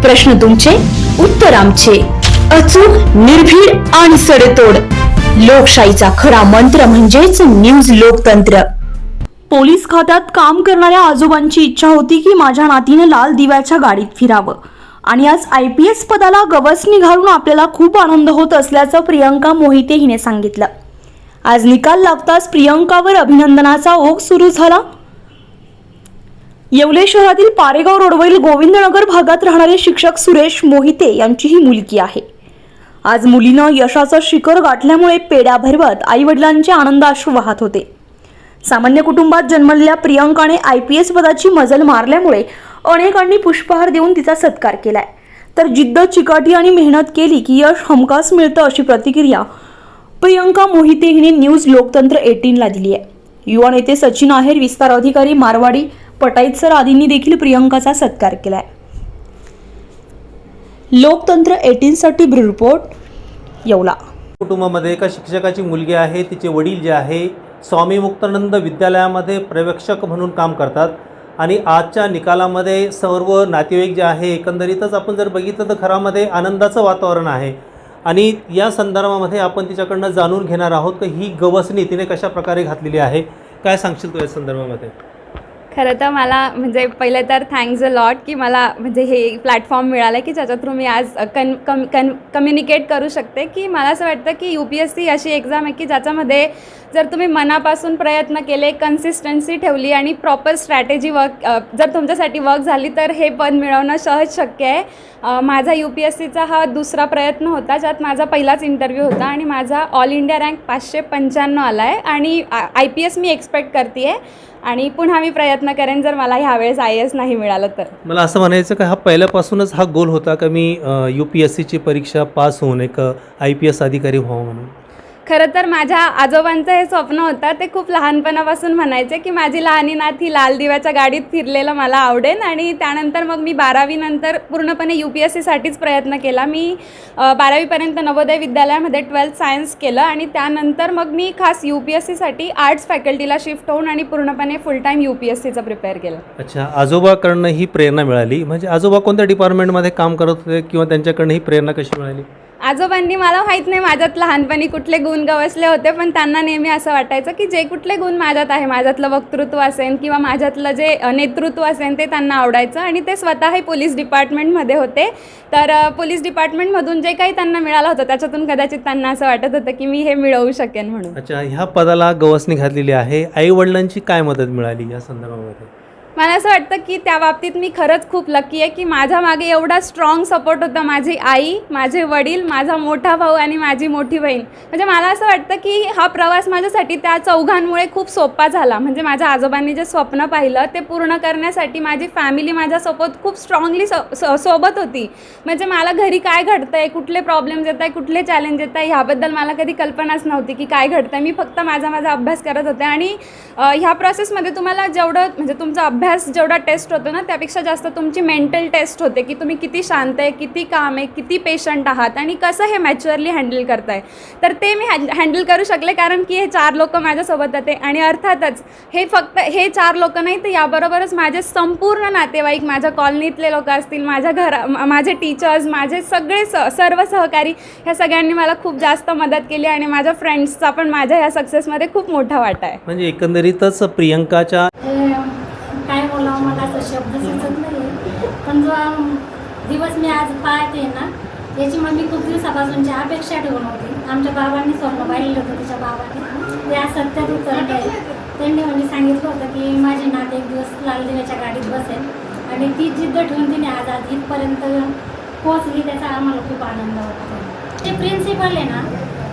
प्रश्न तुमचे उत्तर आमचे. अचूक निर्भीड आणि सडेतोड. लोकशाहीचा खरा मंत्र म्हणजेच न्यूज लोकतंत्र. पोलीस खात्यात काम करणाऱ्या आजोबांची इच्छा होती की माझ्या नातीनं लाल दिव्याच्या गाडीत फिरावं. आणि आज आय पी एस पदाला गवसणी घालून आपल्याला खूप आनंद होत असल्याचं प्रियंका मोहिते हिने सांगितलं. आज निकाल लागताच प्रियंकावर अभिनंदनाचा ओघ सुरू झाला. येवले शहरातील पारेगाव रोडवरील गोविंदनगर भागात राहणारे शिक्षक सुरेश मोहिते यांची ही मुलगी आहे. आज मुलीनं यशाचं शिखर गाठल्यामुळे पेड्या भरवत आई वडिलांचे आनंदाश्रू वाहत होते. सामान्य कुटुंबात जन्मलेल्या प्रियंकाने आय पी एस पदाची मजल मारल्यामुळे अनेकांनी पुष्पहार देऊन तिचा सत्कार केलाय. तर जिद्द चिकाटी आणि मेहनत केली की यश हमखास मिळतं अशी प्रतिक्रिया प्रियंका मोहिते हिने न्यूज लोकतंत्र एटीनला दिली आहे. युवा नेते सचिन आहेर विस्तार अधिकारी मारवाडी पटाईतसर आदींनी देखील प्रियंकाचा सत्कार केलाय. लोकतंत्र एटीनसाठी ब्युरो रिपोर्ट येवला. कुटुंबामध्ये एका शिक्षकाची मुलगी आहे तिचे वडील जे आहे स्वामी मुक्तानंद विद्यालयामध्ये प्रवेक्षक म्हणून काम करतात आणि आजच्या निकालामध्ये सर्व नातेवाईक जे आहे एकंदरीतच आपण जर बघितलं तर घरामध्ये आनंदाचं वातावरण आहे. आणि या संदर्भामध्ये आपण तिच्याकडनं जाणून घेणार आहोत की ही गवसणी तिने कशा प्रकारे घातलेली आहे. काय सांगशील तू या संदर्भामध्ये? खरं तर मला म्हणजे पहिले तर थँक्स अ लॉट की मला म्हणजे हे प्लॅटफॉर्म मिळालं की ज्याच्या थ्रू मी आज कन कम कन कम्युनिकेट करू शकते. की मला असं वाटतं की यू पी एस सी अशी एक्झाम आहे की ज्याच्यामध्ये जर तुम्ही मनापासून प्रयत्न केले कन्सिस्टन्सी ठेवली आणि प्रॉपर स्ट्रॅटेजी वर्क जर तुमच्यासाठी वर्क झाली तर हे पद मिळवणं सहज शक्य आहे. माझा यू पी एस सीचा हा दुसरा प्रयत्न होता ज्यात माझा पहिलाच इंटरव्ह्यू होता आणि माझा ऑल इंडिया रँक पाचशे पंच्याण्णव आला आहे आणि आय पी एस मी एक्सपेक्ट करते आहे आणि पुन्हा मी प्रयत्न करेन जर मला ह्यावेळेस आय एस नाही मिळालं तर. मला असं म्हणायचं का हा पहिल्यापासूनच हा गोल होता का मी यू पी एस सीची परीक्षा पास होऊन एक आय पी एस अधिकारी व्हावं म्हणून. खरं तर माझ्या आजोबांचं हे स्वप्न होतं ते खूप लहानपणापासून म्हणायचे की माझी लहानी नात ही लाल दिव्याच्या गाडीत फिरलेलं मला आवडेल आणि त्यानंतर मग मी बारावीनंतर पूर्णपणे यू पी एस सीसाठीच प्रयत्न केला. मी बारावीपर्यंत नवोदय विद्यालयामध्ये ट्वेल्थ सायन्स केलं आणि त्यानंतर मग मी खास यू पी एस सीसाठी आर्ट्स फॅकल्टीला शिफ्ट होऊन आणि पूर्णपणे full time U P S सीचं प्रिपेअर केलं. अच्छा आजोबाकडनं ही प्रेरणा मिळाली. म्हणजे आजोबा कोणत्या डिपार्टमेंटमध्ये काम करत होते किंवा त्यांच्याकडनं ही प्रेरणा कशी मिळाली? आजोबांनी मला माहीत नाही माझ्यात लहानपणी कुठले गुण गवसले होते पण त्यांना नेहमी असं वाटायचं की जे कुठले गुण माझ्यात आहे माझ्यातलं वक्तृत्व असेल किंवा माझ्यातलं जे नेतृत्व असेल ते त्यांना आवडायचं आणि ते स्वतःही पोलीस डिपार्टमेंटमध्ये होते. तर पोलीस डिपार्टमेंटमधून जे काही त्यांना मिळालं होतं त्याच्यातून कदाचित त्यांना असं वाटत होतं की मी हे मिळवू शकेन म्हणून. अच्छा ह्या पदाला गवसणी घातलेली आहे. आई वडिलांची काय मदत मिळाली या संदर्भामध्ये? मला असं वाटतं की त्या बाबतीत मी खरंच खूप लकी आहे की माझ्या मागे एवढा स्ट्रॉंग सपोर्ट होता माझी आई माझे वडील माझा मोठा भाऊ आणि माझी मोठी बहीण. म्हणजे मला असं वाटतं की हा प्रवास माझ्यासाठी त्या चौघांमुळे खूप सोपा झाला. म्हणजे माझ्या आजोबांनी जे स्वप्न पाहिलं ते पूर्ण करण्यासाठी माझी फॅमिली माझ्यासोबत खूप स्ट्रॉंगली सोबत होती. म्हणजे मला घरी काय घडतं आहे कुठले प्रॉब्लेम्स येत आहे कुठले चॅलेंज येत आहे ह्याबद्दल मला कधी कल्पनाच नव्हती की काय घडतं आहे मी फक्त माझा माझा अभ्यास करत होते आणि ह्या प्रोसेसमध्ये तुम्हाला जेवढं म्हणजे तुमचा अभ्यास जेवढा टेस्ट होतो ना त्यापेक्षा जास्त तुमची मेंटल टेस्ट होते की तुम्ही किती शांत आहे किती काम आहे किती पेशंट आहात आणि कसं हे मॅच्युअरली हँडल करताय. तर ते मी हॅ हँडल करू शकले कारण की हे चार लोक माझ्यासोबत होते आणि अर्थातच हे फक्त हे चार लोक नाही तर याबरोबरच माझे संपूर्ण नातेवाईक माझ्या कॉलनीतले लोक असतील माझ्या घरा माझे टीचर्स माझे सगळे स सर्व सहकारी ह्या सगळ्यांनी मला खूप जास्त मदत केली आणि माझ्या फ्रेंड्सचा पण माझ्या ह्या सक्सेसमध्ये खूप मोठा वाटा आहे. म्हणजे एकंदरीतच प्रियंकाच्या शब्द सुचत नाही पण जो दिवस मी आज पाहते ना याची मग मी खूप दिवसापासूनची अपेक्षा ठेवून होती. आमच्या बाबांनी स्वप्न पाहिलेलं होतं तिच्या बाबाने. ते आज सत्यात उतरत आहे त्यांनी म्हणजे सांगितलं होतं की माझी नात एक दिवस लाल दिव्याच्या गाडीत बसेल. आणि ती जिद्द ठेवून तिने आज आज इथपर्यंत पोहोचली त्याचा आम्हाला खूप आनंद वाटतो ते प्रिन्सिपल आहे ना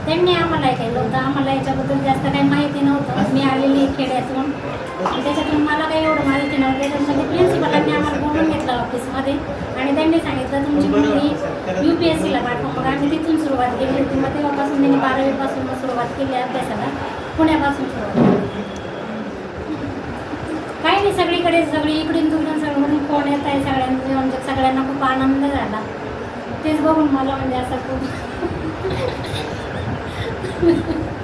त्यांनी आम्हाला ऐकायलं होतं. आम्हाला याच्याबद्दल जास्त काही माहिती नव्हतं. मी आलेली आहे खेड्यातून त्याच्यातून मला काही एवढं माहिती नव्हतं. त्याच्यामध्ये ऑफिसमध्ये. आणि त्यांनी सांगितलं तुमची मुलगी यू पी एस सीला पाठवा. मग आम्ही तिथून सुरुवात केली होती. मग तेव्हापासून त्यांनी बारावीपासून मग सुरुवात केली अभ्यासाला. पुण्यापासून सुरुवात केली. काही नाही सगळीकडे सगळी इकडून तिकडून सगळीकडून फोन येत आहे सगळ्यांचे. म्हणजे सगळ्यांना खूप आनंद झाला. तेच बघून मला म्हणजे असं खूप